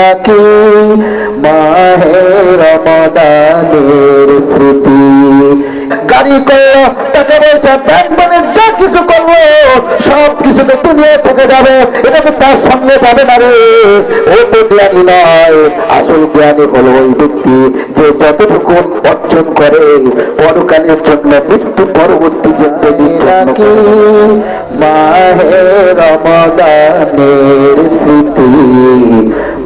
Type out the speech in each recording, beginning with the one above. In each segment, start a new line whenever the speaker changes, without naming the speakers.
নাকি মাহে রমাদানের স্মৃতি? গাড়ি করল টাকা পয়সা ব্যাংক মানে যা কিছু করব সব কিছু তো দুনিয়া থেকে যাবে। এটা তো তার সঙ্গে যাবে না রে। ও তো জ্ঞানী নয়। আসল জ্ঞানী হলো ওই ব্যক্তি যে যতটুকু অর্জন করে পরকালের জন্য মৃত্যু পরবর্তী জিন্দগি নাকি মাহে রমদানের স্মৃতি?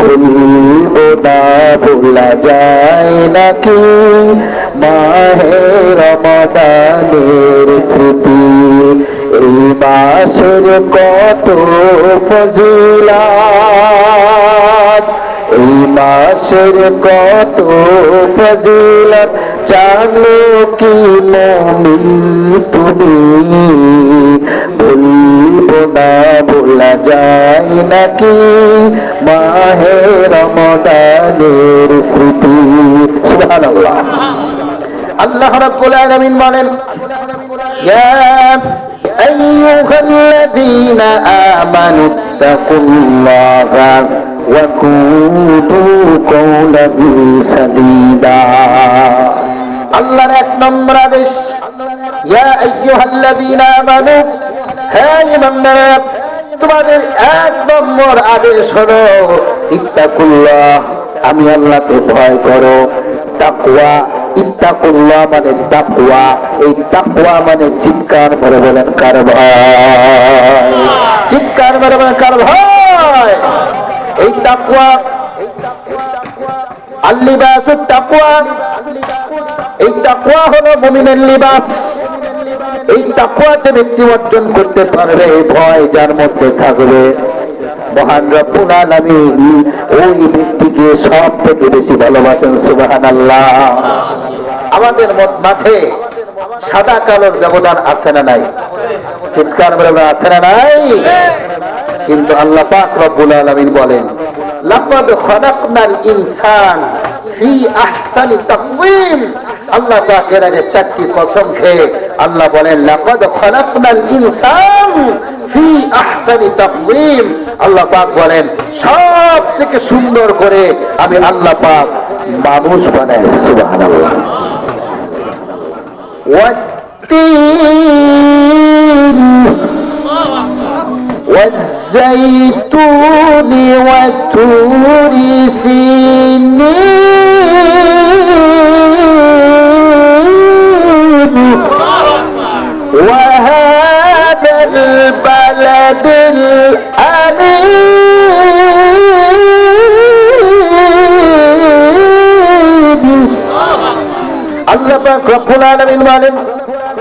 ভুলব না ভোলা যায় নাকি? মাহে রমদানের স্মৃতি, এই মাসের কত ফজিলাত? এই মাসের কত ফজিলত? জানো কি মমিন তুমি? বলব বলা যায় নাকি? মাহে রমদানের স্মৃতি। সুবহানাল্লাহ। আল্লাহ রাব্বুল আলামিন বলেন, ইয়া আইয়ুহাল্লাযীনা আমানু তাকুল্লাহা ওয়া কুনু কওলান সাদীদা। আল্লাহর এক নম্বর আদেশ, ইয়া আইয়ুহাল্লাযীনা আমানু, হে ঈমানদাররা তোমাদের এক নম্বর আদেশ হলো, ইত্তাকুল্লাহ, আমি আল্লাহকে ভয় করো। তাকওয়া, ইত্তাকুল্লাহ মানে তাকওয়া। এই তাকওয়া মানে চিৎকার করে বলেন কার ভয়? চিৎকার করে বলেন কার ভয়? এই তাকুয়া আল্লিবাস তাকওয়া। এই তাকওয়া হলো মুমিনের লিবাস। এই তাকওয়া যে ব্যক্তি অর্জন করতে পারবে, এই ভয় যার মধ্যে থাকবে। মহান রব্বুল আলামিন ওই ব্যক্তিকে সব থেকে বেশি ভালোবাসেন, সুবহানাল্লাহ। আমাদের মাঝে সাদা কালোর ব্যবধান আছে না নাই? চিৎকার ব্যবধান আছে না নাই? কিন্তু আল্লাহ পাক রব্বুল আলামিন বলেন, লাকাদ খালাকনাল ইনসান ফি আহসানি তাকওয়িম। আল্লাহ পাক এর আগে চারটি কসম খেয়ে আল্লাহ বলেন লাকাদ খালাকনাল ইনসান ফি আহসানি তাকওয়িম আল্লাহ পাক বলেন সব থেকে সুন্দর করে আমি আল্লাহ পাক মানুষ বানাইছি সুবহানাল্লাহ والتين والزيتون والتور سنين বলেন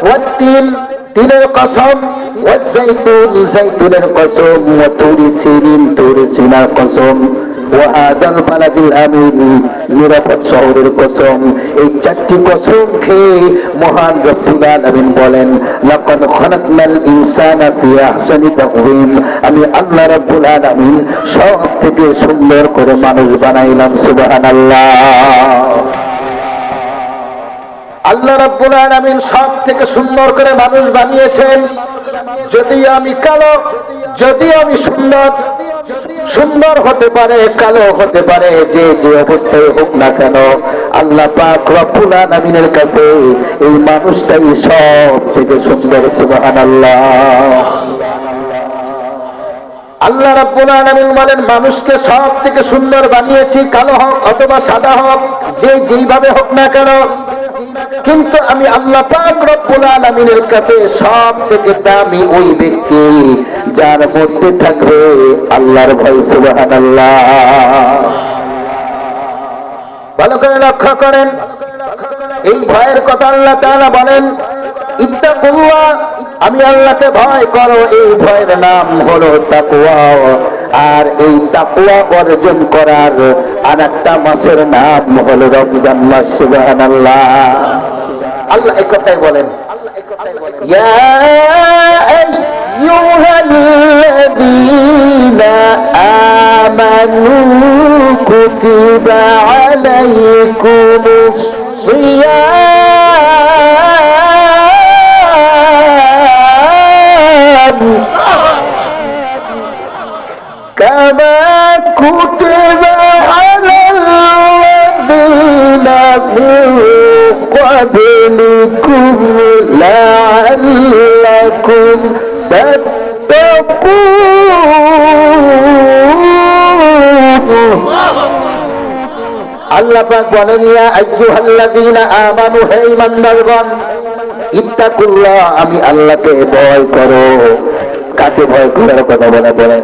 ওয়াতিন তিনের কসম ওয়াজাইতুন জাইতুনের কসম ওয়া তুরি সিরিন তুরি সিনার কসম। ওয়াহাদাল বালাদিল আমিন, নিরাপদ শহরের কসম। এই চারটি কসম খেয়ে মহান রব্বুল আলামিন বলেন, লাকাদ খালাকনাল ইনসানা ফি আহসানি তাকওয়িম। আমি আল্লাহ রাব্বুল আলামিন সব থেকে সুন্দর করে মানুষ বানাইলাম, সুবহানাল্লাহ। আল্লাহ রাব্বুল আলামিন সব থেকে সুন্দর করে মানুষ বানিয়েছেন। যদিও আমি কালো, যদিও আমি সুন্দর সুন্দর হতে পারে, কালো হতে পারে, যে যে অবস্থায় হোক না কেন, আল্লাহ পাক রব্বুল আলামিনের কাছে এই মানুষটাই সব থেকে সুন্দর, সুবহানাল্লাহ। আল্লাহ রাব্বুল আলামিন বলেন, মানুষকে সব থেকে সুন্দর বানিয়েছি, কালো হোক অথবা সাদা হোক, যে যেইভাবে হোক না কেন কিন্তু আমি আল্লাহ পাক রব্বুল আলামিনের কাছে সব থেকে দামি ওই ব্যক্তি যার মধ্যে থাকবে আল্লাহর ভয়, সুবহানাল্লাহ। ভালো করে লক্ষ্য করেন। এই ভয়ের কথা আল্লাহ তাআলা বলেন, ইত্তাকুল্লাহ, আমি আল্লাহকে ভয় করো, এই ভয়ের নাম হলো তাকওয়া। আর এই তাকওয়া অর্জন করার আর একটা মাসের নাম হলো রমজান মাস আল্লাহ এই কথাই বলেন। ইয়া আইয়ুহাল্লাযীনা আমানু কুতিবা كما كتب على الذين من قبلكم আল্লাহ পাক বলেন, ইয়া আইয়ুহাল্লাযীনা আমানু, হে ঈমানদারগণ আমি আল্লাহকে ভয় করো। কাকে ভয় করার কথা বলে বলেন?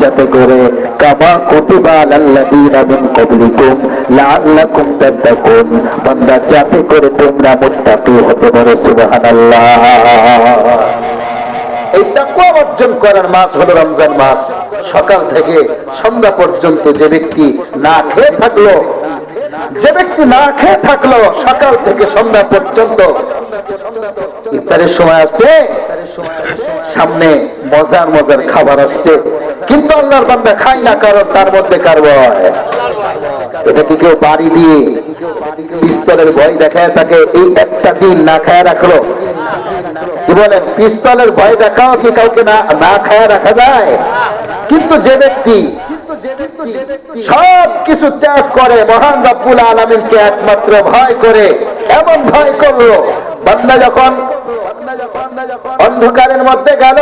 যাতে করে। কামা মিন ক্বাবলিকুম লাআল্লাকুম তাত্তাকুন। বান্দা, যাতে করে তোমরা মুত্তাকি হতে পারো, সুবহানাল্লাহ। এই তাকওয়া অর্জন করার মাস হলো রমজান মাস। সকাল থেকে সন্ধ্যা পর্যন্ত যে ব্যক্তি না খেয়ে থাকল, যে ব্যক্তি না খেয়ে থাকল, সকাল থেকে সন্ধ্যা পর্যন্ত ইফতারের সময় আসছে। সামনে মজার মজার খাবার আসছে। কিন্তু আল্লাহর বান্দা খায় না কারণ তার মধ্যে কারবার এটা কি কেউ বাড়ি দিয়ে পিস্তলের ভয় দেখায় তাকে? এই একটা দিন না খায় রাখল। বলেন? পিস্তলের ভয় দেখাও কি কাউকে না না খায় রাখা যায়? কিন্তু যে ব্যক্তি সব কিছু ত্যাগ করে, মহান রব্বুল আলমিনকে একমাত্র ভয় করে, এমন ভয় করল। বান্দা যখন অন্ধকারের মধ্যে গেল।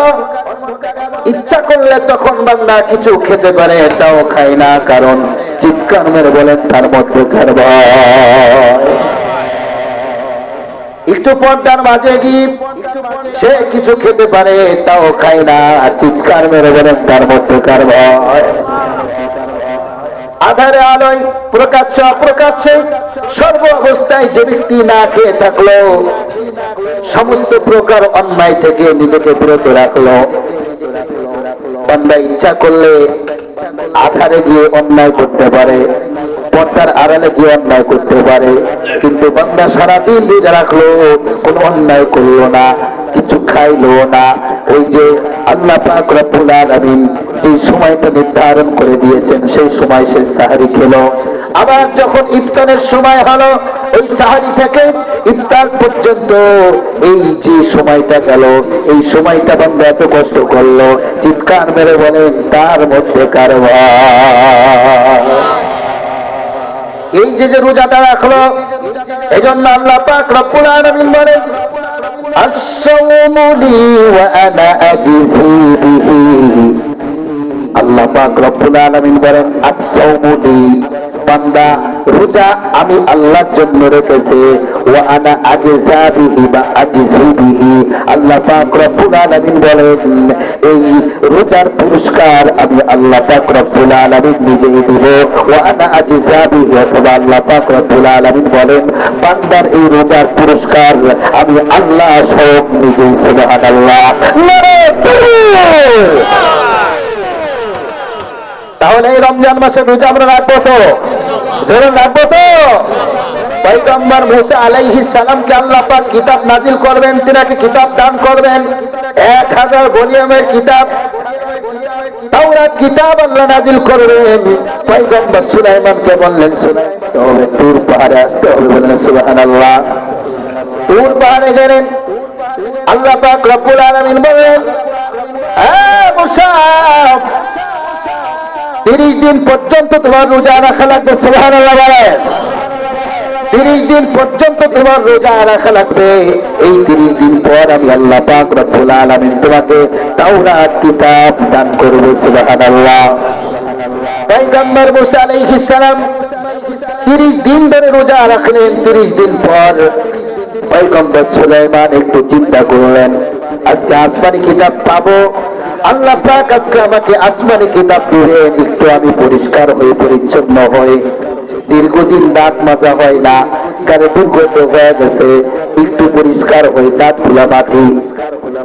ইচ্ছা করলে তখন বান্দা কিছু খেতে পারে তাও খায় না কারণ চিৎকার মেরে বলেন তার মধ্যে একটু পর্দার মাঝে গিয়ে সে কিছু খেতে পারে তাও খায় না চিৎকার মেরে বলেন তার মধ্যে কার ভয় আধারে আলোয় প্রকাশ্যে অপ্রকাশ্যে সর্ব অবস্থায় যে ব্যক্তি না খেয়ে থাকল সমস্ত প্রকার অন্যায় থেকে নিজেকে বিরত রাখল। বান্দা ইচ্ছা করলে আধারে গিয়ে অন্যায় করতে পারে, পর্দার আড়ালে গিয়ে অন্যায় করতে পারে, কিন্তু বান্দা সারাদিন রোজা রাখল, কোনো অন্যায় করল না, কিছু খাইলো না। ওই যে আল্লাহ পাক রব্বুল আলামিন যে সময়টা নির্ধারণ করে দিয়েছেন, সেই সময় সে সাহারি খেলো। আবার যখন ইফতারের সময় হলো ওই সাহারি থেকে ইফতার পর্যন্ত এই যে সময়টা গেল এই সময়টা বান্দা এত কষ্ট করলো চিৎকার মেরে বলেন তার মধ্যে কারবার এই যে যে রোজাটা রাখলো এই জন্য আল্লাহ পাক রব্বুল আলামিন বলেন الصوم لي وأنا أجزي به আল্লাহ পাক রব্বুল আলামিন বলেন as-সাওমু লি বান্দা রোজা আমি আল্লাহর জন্য রেখেছি। ওয়া আনা আজজা বিহি বা আজজি বিহি আল্লাহ পাক রব্বুল আলামিন বলেন, এই রোজার পুরস্কার আমি আল্লাহ পাক রব্বুল আলামিন নিজেই দিব। ওয়া আনা আজজা বিহি অথবা আল্লাহ পাক রব্বুল আলামিন বলেন, বান্দার এই রোজার পুরস্কার আমি আল্লাহ সব নিজেই সুবহানাল্লাহ। নারে তাহলে এই রমজান মাসে রোজা আমরা রাখব তো? জোরে রাখব তো? পয়গম্বর মুসা আলাইহিস সালামকে আল্লাহ পাক কিতাব নাজিল করবেন, তিনাকে কিতাব দান করবেন। এক হাজার ভলিউমের কিতাব, তাওরাত কিতাব আল্লাহ নাজিল করবেন। পয়গম্বর সুলাইমানকে বললেন, সুলাইমান তুর পাহাড়ে আসতে হবে। বললেন, সুবহানাল্লাহ। তুর পাহাড়ে গেলেন। আল্লাহ পাক রব্বুল আলামিন বললেন হ্যাঁ মুসা তিরিশ দিন পর্যন্ত তোমার রোজা রাখা লাগবে সুহান তিরিশ দিন পর্যন্ত তোমার রোজা রাখা লাগবে। এই তিরিশ দিন পর আমি আল্লাহ পাক রব্বুল আলামিন তোমাকে তাওরাত, কিতাব দান করবে, সুবহানাল্লাহ। পয়গম্বর মুসা আলাইহিস সালাম 30 দিন ধরে রোজা রাখলেন। 30 দিন পর পয়গম্বর সুলাইমান একটু চিন্তা করলেন, আজকে আসমানি কিতাব পাবো আল্লাহ পাক আজকে আমাকে আসমানি কিতাব দিবেন একটু আমি পরিষ্কার হয়ে, পরিচ্ছন্ন হয়ে। দীর্ঘদিন দাঁত মাজা হয় না কারণ দুর্গন্ধ হয়ে গেছে, একটু পরিষ্কার হয়ে দাঁতগুলা মাখি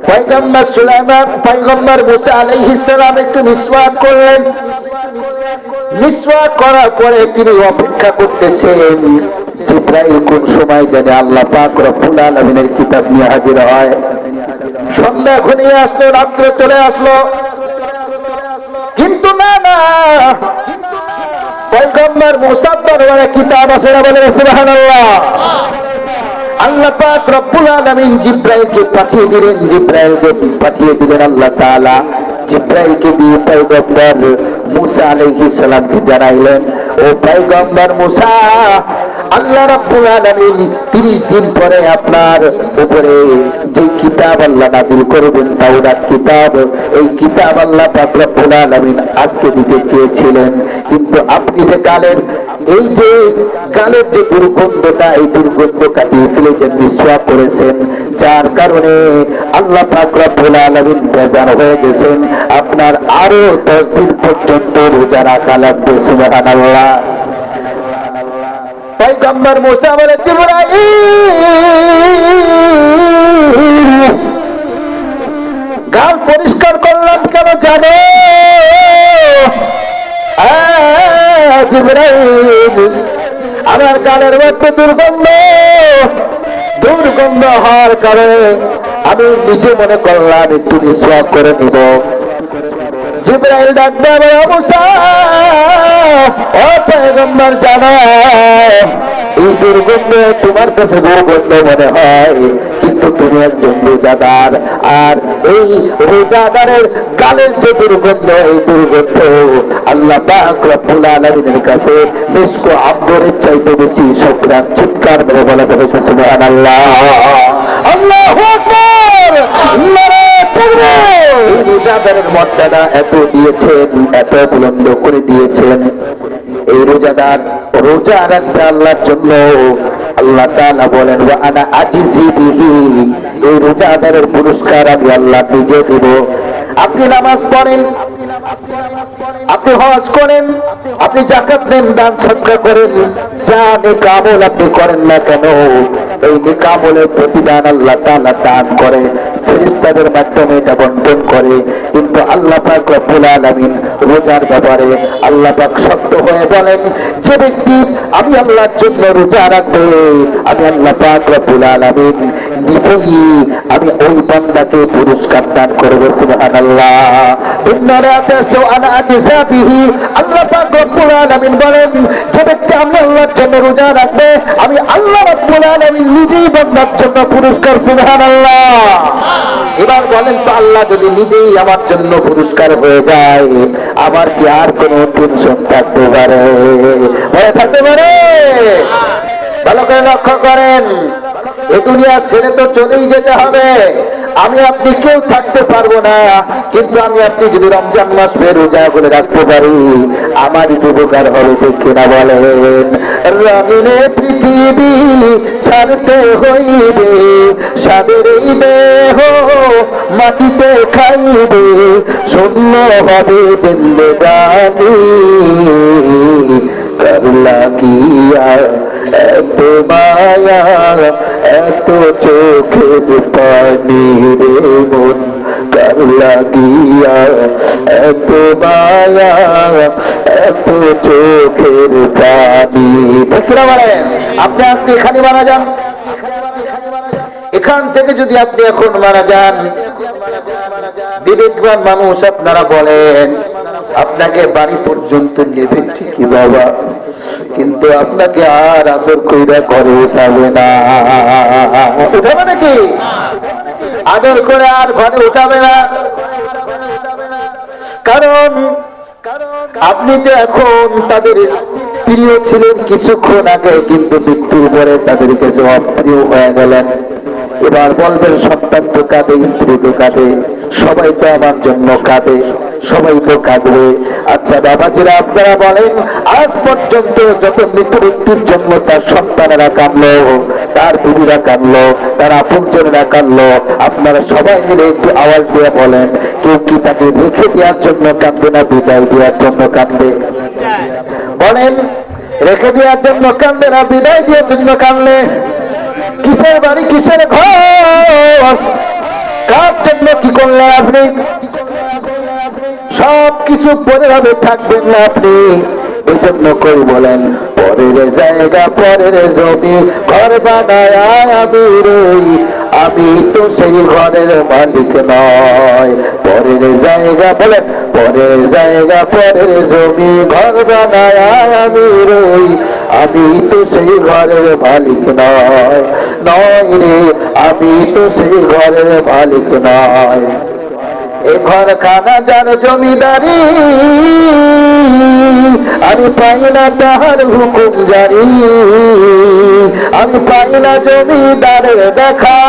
পয়গম্বর সুলাইমান, পয়গম্বর মুসা আলাইহিস সালাম একটু মিসওয়াক করলেন। মিসওয়াক করার পরে তিনি অপেক্ষা করতেছেন, জিব্রাইল কোন সময় জানে আল্লাহ পাক রব্বুল আলামিনের কিতাব নিয়ে হাজির হয়। সন্ধ্যা ঘনিয়ে আসলো, রাত্রে চলে আসলো। কিন্তু না না। পয়গম্বর মুসার দরবারে কিতাব আছে বলে, সুবহানাল্লাহ। আল্লাহ পাক রব্বুল আলামিন জিব্রাইলকে পাঠিয়ে দিলেন, জিব্রাইলকে পাঠিয়ে দিলেন আল্লাহ তাআলা। জিব্রাইলকে দিয়ে পয়গম্বর মুসা আলাইহিস সালামকে জানাইলেন, ও পয়গম্বর মুসা আল্লাহ রাব্বুল আলামিন 30 দিন পরে আপনার উপরে যে কিতাব আল্লাহ নাজিল করবেন, তাওরাত কিতাব, এই কিতাব আল্লাহ পাক রব্বুল আলামিন আজকে দিতে চেয়েছিলেন। কিন্তু আপনি যে কালের, এই যে কালের যে দুর্গন্ধটা, এই দুর্গন্ধ কাটিয়ে ফেলেছেন, বিশ্বাস করেছেন, যার কারণে আল্লাহ পাক রব্বুল আলামিন বেজার হয়ে গেছেন। আপনার আরও দশ দিন পর্যন্ত রোজা রাখা লাগবে, সুবহানাল্লাহ। পয়গম্বর মুসা বলে গাল পরিষ্কার করলাম কেন জানো? আমার গালের মধ্যে দুর্গন্ধ দুর্গন্ধ হওয়ার কারণে আমি নিজে মনে করলাম, একটু নিঃশ্বাস করে নিব। জিব্রাইল ডাক দেবে ও পয়গম্বর জানো এই দুর্গন্ধ তোমার কাছে দুর্গন্ধ মনে হয়, কিন্তু তুমি একজন রোজাদার, আর এই রোজাদারের গালের যে দুর্গন্ধ, এই দুর্গন্ধ আল্লাহ রব্বুল আলামিনের কাছে মিসকো আব্দরের চাইতে বেশি শুকরান, চিৎকার মেরে বলা যাবে সুবহানাল্লাহ। মর্যাদা এত দিয়েছেন, এত বুলন্দ করে দিয়েছেন। এই রোজাদার রোজা রাখবে আল্লাহর জন্য আল্লাহ তাআলা বলেন আনা আজিজি বিহি। এই রোজাদারের পুরস্কার আমি আল্লাহ নিজে দেব। আপনি নামাজ পড়েন, আপনি হজ করেন, আপনি জাকাত দেন দান সৎকার করেন, যা নেকামল আপনি করেন না কেন এই নেকামলের প্রতিদান আল্লাহ তাআলা দান করে, ফেরেশতাদের মাধ্যমে এটা বন্টন করে। কিন্তু আল্লাহ পাক রব্বুল আলামিন রোজার ব্যাপারে আল্লাহ পাক শক্ত হয়ে বলেন, যে ব্যক্তি আমি আল্লাহর জন্য রোজা রাখবে, আমি আল্লাহ পাক রব্বুল আলামিন নিজেই আমি ওই বান্দাকে পুরস্কার দান করব, সুবহানাল্লাহ। আল্লাহ পাক রব্বুল আলামিন বলেন, যে ব্যক্তি আমি আল্লাহর জন্য রোজা রাখবে, আমি আল্লাহ রব্বুল আলামিন নিজেই বান্দার জন্য পুরস্কার সুধান আল্লাহ এবার বলেন তো আল্লাহ যদি নিজেই আমার জন্য পুরস্কার হয়ে যায়, আমার কি আর কোনো টেনশন থাকতে পারে? হয়ে থাকতে পারে? ভালো করে লক্ষ্য করেন, এ দুনিয়া ছেড়ে তো চলেই যেতে হবে। আমি আপনি কেউ থাকতে পারব না, কিন্তু আমি আপনি যদি রমজান মাস ফের রোজা করে রাখতে পারি, আমারই উপকার হবে, ঠিক কিনা বলেন? রঙিনে পৃথিবী ছাড়তে হইবে সাদের এই দেহ মাটিতে খাইবে, শূন্য হবে জিন্দগানি কর লাগিয়া এত মায়া, এত চোখের পানি রে মন। কর লাগিয়া এত মায়া, এত চোখের পানি দেখরা বলেন আপনি আজকে এখানে মারা যান। এখান থেকে যদি আপনি এখন মারা যান, বিবেকবান মানুষ আপনারা বলেন আপনাকে বাড়ি পর্যন্ত নেবেন ঠিকই বাবা। কিন্তু আপনাকে আর আদর কইরা ঘরে উঠাবে না। উঠাবে নাকি? আদর করে আর ঘরে উঠাবে না। কারণ আপনি তো এখন তাদের প্রিয় ছিলেন কিছুক্ষণ আগে, কিন্তু মৃত্যুর পরে তাদের কাছে অপ্রিয় হয়ে গেলেন। এবার বলবেন সন্তান তো কাঁদে, স্ত্রী তো কাঁদে, সবাই তো আমার জন্য কাঁদে। সবাই তো কাঁদবে। আচ্ছা বাবাজিরা, আপনারা বলেন, আজ পর্যন্ত যত মৃত ব্যক্তির জন্য তার সন্তানেরা কাঁদলো, তার বিবিরা কাঁদলো, তার আপনজনেরা কাঁদলো। আপনারা সবাই মিলে একটু আওয়াজ দিয়ে বলেন, কেউ কি তাকে রেখে দেওয়ার জন্য কাঁদবে না, বিদায় দেওয়ার জন্য কাঁদবে? বলেন, রেখে দেওয়ার জন্য কান্দে না, বিদায় দেওয়ার জন্য কান্দলে কিসের বাড়ি, কিসের ঘর? কার জন্য কি করলেন আপনি? সব কিছু পরে হবে থাকবেন না আপনি। এই জন্য কই বলেন, পরের জায়গা, পরের জমি, ঘর বানায় আমি রই। আমি তো সেই ঘরের মালিক নয়। পরের জায়গা বলে পরের জায়গা, পরের জমি, ঘর বানায় আমি রই। আমি তো সেই ঘরের মালিক নয়। নয় রে, আমি তো সেই ঘরের মালিক নয়। এ ঘর খানা যার জমিদারি, আমি পাই না তাহার হুকুম জারি। আমি পাই না জমিদারের দেখা,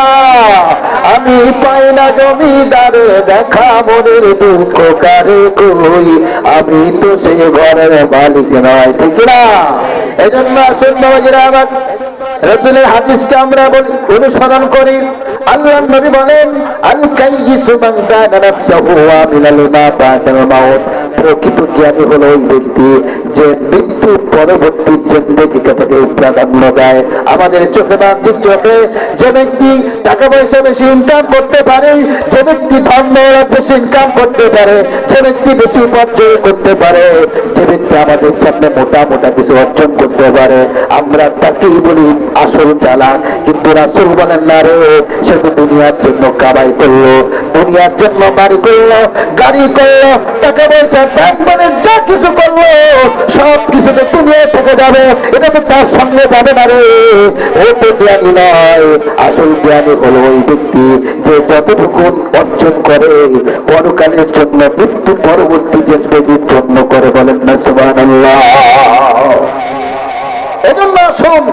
আমি পাই না জমিদারের দেখা, মনের দুঃখ কারে কই? আমি তো সেই ঘরের মালিক নয়, ঠিক না এজন্য আসুন বাবাজিরা আমার রসুলের হাদিসকে আমরা অনুসরণ করি। আল্লাহ বলেন আল কাইয়িসু মান দানা নাফসাহু ওয়া মা বাদাল প্রকৃত জ্ঞানী হলো ওই ব্যক্তি যে মৃত্যু পরবর্তী জিন্দগিকে তাকে প্রাধান্য দেয়। আমাদের চোখে বাহ্যিক চোখে যে ব্যক্তি টাকা পয়সা বেশি ইনকাম করতে পারে, যে ব্যক্তি ধর্ম বেশি ইনকাম করতে পারে, যে ব্যক্তি বেশি উপার্জন করতে পারে, যে ব্যক্তি আমাদের সামনে মোটা মোটা কিছু অর্জন করতে পারে, আমরা তাকেই বলি আসল চালা কিন্তু রাসুল বলেন, না রে, সে তো দুনিয়ার জন্য কামাই করল, দুনিয়ার জন্য বাড়ি করল, গাড়ি করল, টাকা পয়সা মানে যা কিছু করল, সব কিছু তো দুনিয়া থেকে যাবে। এটা তো তার সঙ্গে যাবে না রে। ও তো জ্ঞানী নয়। আসল জ্ঞানী হলো ওই ব্যক্তি যে যতটুকু অর্জন করে, পরকালের জন্য, মৃত্যু পরবর্তী জিন্দগির জন্য করে বলেন না, সুবহানাল্লাহ। এজন্য আসুন